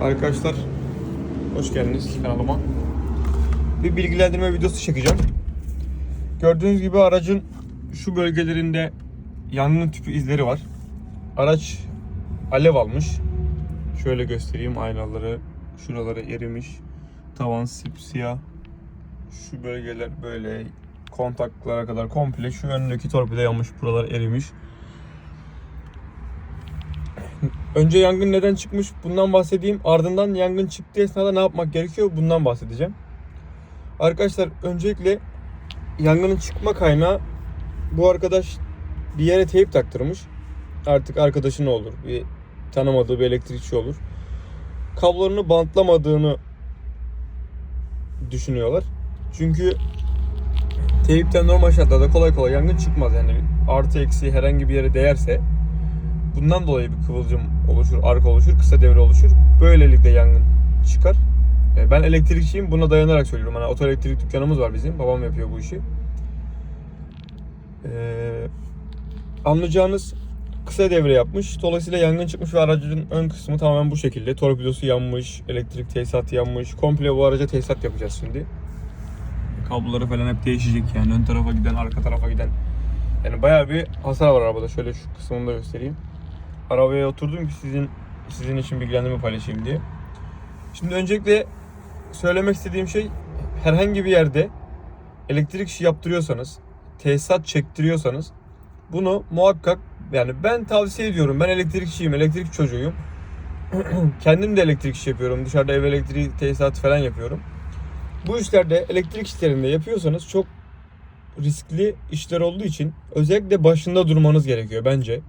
Arkadaşlar hoş geldiniz kanalıma. Bir bilgilendirme videosu çekeceğim. Gördüğünüz gibi aracın şu bölgelerinde yangın tüpü izleri var. Araç alev almış. Şöyle göstereyim aynaları, şuraları erimiş. Tavan sipsiyah. Şu bölgeler böyle kontaklara kadar komple şu önündeki torpido yanmış, buralar erimiş. Önce yangın neden çıkmış bundan bahsedeyim. Ardından yangın çıktığı esnada ne yapmak gerekiyor bundan bahsedeceğim. Arkadaşlar öncelikle yangının çıkma kaynağı bu arkadaş bir yere teyp taktırmış. Artık arkadaşın olur. Bir tanımadığı bir elektrikçi olur. Kablolarını bantlamadığını düşünüyorlar. Çünkü teypten normal şartlarda kolay kolay yangın çıkmaz yani artı eksi herhangi bir yere değerse bundan dolayı bir kıvılcım oluşur, arka oluşur, kısa devre oluşur. Böylelikle yangın çıkar. E, Ben elektrikçiyim. Buna dayanarak söylüyorum. Hani oto elektrik dükkanımız var bizim. Babam yapıyor bu işi. Ee, anlayacağınız kısa devre yapmış. Dolayısıyla yangın çıkmış ve aracın ön kısmı tamamen bu şekilde. Torpidosu yanmış, elektrik tesisatı yanmış. Komple bu araca tesisat yapacağız şimdi. Kabloları falan hep değişecek yani. Ön tarafa giden, arka tarafa giden. Yani bayağı bir hasar var arabada. Şöyle şu kısmını da göstereyim. Arabaya oturdum ki sizin sizin için bilgilendirme paylaşayım diye. Şimdi öncelikle söylemek istediğim şey herhangi bir yerde elektrik işi yaptırıyorsanız, tesisat çektiriyorsanız bunu muhakkak yani ben tavsiye ediyorum. Ben elektrikçiyim, elektrik çocuğuyum. Kendim de elektrik işi yapıyorum. Dışarıda ev elektriği tesisat falan yapıyorum. Bu işlerde elektrik işlerinde yapıyorsanız çok riskli işler olduğu için özellikle başında durmanız gerekiyor bence.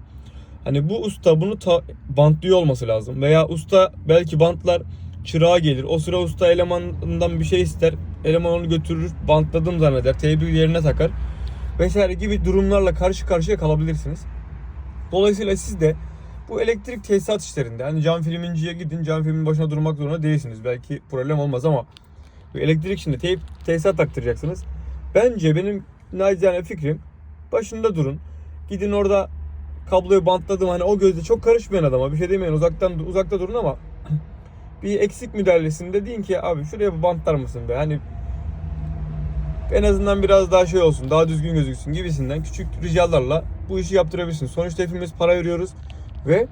Hani bu usta bunu ta- bantlıyor olması lazım. Veya usta belki bantlar çırağa gelir. O sıra usta elemanından bir şey ister. Eleman onu götürür, bantladım zanneder. Teybi yerine takar. Vesaire gibi durumlarla karşı karşıya kalabilirsiniz. Dolayısıyla siz de bu elektrik tesisat işlerinde hani cam filminciye gidin cam filmin başına durmak zorunda değilsiniz. Belki problem olmaz ama elektrik şimdi teyp tesisat taktıracaksınız. Bence benim nacizane fikrim başında durun. Gidin orada kabloyu bantladım hani o gözle çok karışmayan adama bir şey demeyin uzaktan uzakta durun ama bir eksik müdahalesinde deyin ki abi şuraya bir bantlar mısın be hani en azından biraz daha şey olsun daha düzgün gözüksün gibisinden küçük ricalarla bu işi yaptırabilirsiniz. Sonuçta hepimiz para veriyoruz ve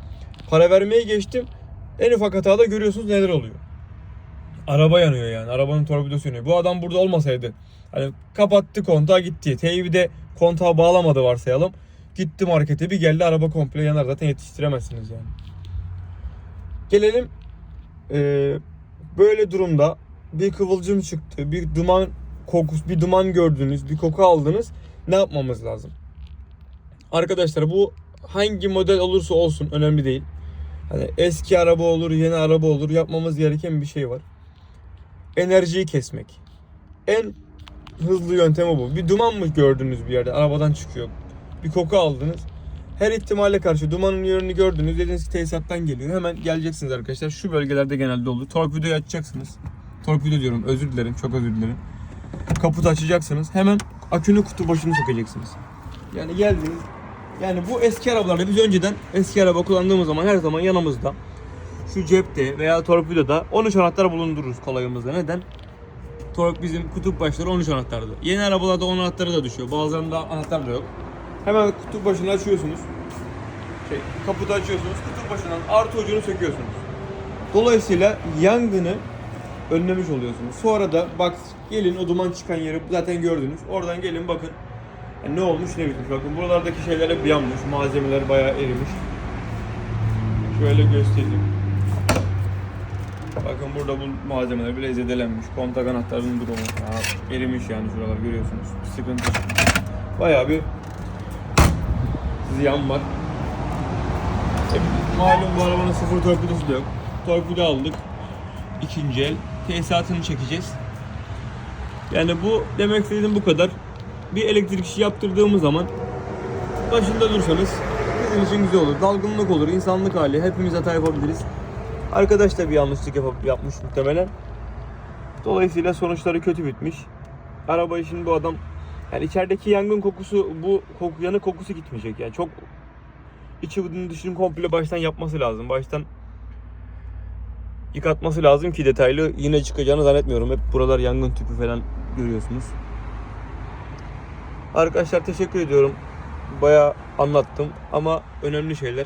para vermeye geçtim en ufak hatada görüyorsunuz neler oluyor. Araba yanıyor yani. Arabanın torpidosu yanıyor. Bu adam burada olmasaydı hani kapattı kontağı gitti. Teybi de kontağa bağlamadı varsayalım. Gitti markete bir geldi araba komple yanar. Zaten yetiştiremezsiniz yani. Gelelim eee, böyle durumda bir kıvılcım çıktı. Bir duman kokusu, bir duman gördünüz, bir koku aldınız. Ne yapmamız lazım? Arkadaşlar bu hangi model olursa olsun önemli değil. Hani eski araba olur, yeni araba olur. Yapmamız gereken bir şey var. Enerjiyi kesmek. En hızlı yöntemi bu. Bir duman mı gördünüz bir yerde? Arabadan çıkıyor. Bir koku aldınız. Her ihtimale karşı dumanın yönünü gördünüz. Dediniz ki tesisattan geliyor. Hemen geleceksiniz arkadaşlar. Şu bölgelerde genelde olur. Torpidoyu açacaksınız. Torpido diyorum. Özür dilerim. Çok özür dilerim. Kaputu açacaksınız. Hemen akünün kutu başını sokacaksınız. Yani geldiniz. Yani bu eski arabalarda biz önceden eski araba kullandığımız zaman her zaman yanımızda şu cepte veya torpidoda 13 anahtar bulundururuz kolayımızda. Neden? Torp bizim kutup başları 13 anahtardı. Yeni arabalarda 10 anahtarı da düşüyor. Bazılarında anahtar da yok. Hemen kutup başını açıyorsunuz. Şey, kaputu açıyorsunuz. Kutup başından artı ucunu söküyorsunuz. Dolayısıyla yangını önlemiş oluyorsunuz. Sonra da bak gelin o duman çıkan yeri zaten gördünüz. Oradan gelin bakın yani ne olmuş ne bitmiş. Bakın buralardaki şeyler hep yanmış. Malzemeler bayağı erimiş. Şöyle göstereyim. Bakın burada bu malzemeler bile zedelenmiş. Kontak anahtarının durumu. Ya, erimiş yani şuralar görüyorsunuz. Sıkıntı. Bayağı bir ziyan var. E, malum bu arabanın sıfır torpidosu da yok. Torpido aldık. İkinci el. Tesisatını çekeceğiz. Yani bu demek istediğim bu kadar. Bir elektrik işi yaptırdığımız zaman başında dursanız bizim için güzel olur. Dalgınlık olur, insanlık hali. Hepimiz hata yapabiliriz. Arkadaş da bir yanlışlık yapıp, yapmış muhtemelen. Dolayısıyla sonuçları kötü bitmiş. Arabayı şimdi bu adam yani içerideki yangın kokusu bu koku yanık kokusu gitmeyecek yani çok içi dışını komple baştan yapması lazım. Baştan yıkatması lazım ki detaylı. Yine çıkacağını zannetmiyorum. Hep buralar yangın tüpü falan görüyorsunuz. Arkadaşlar teşekkür ediyorum. Bayağı anlattım ama önemli şeyler.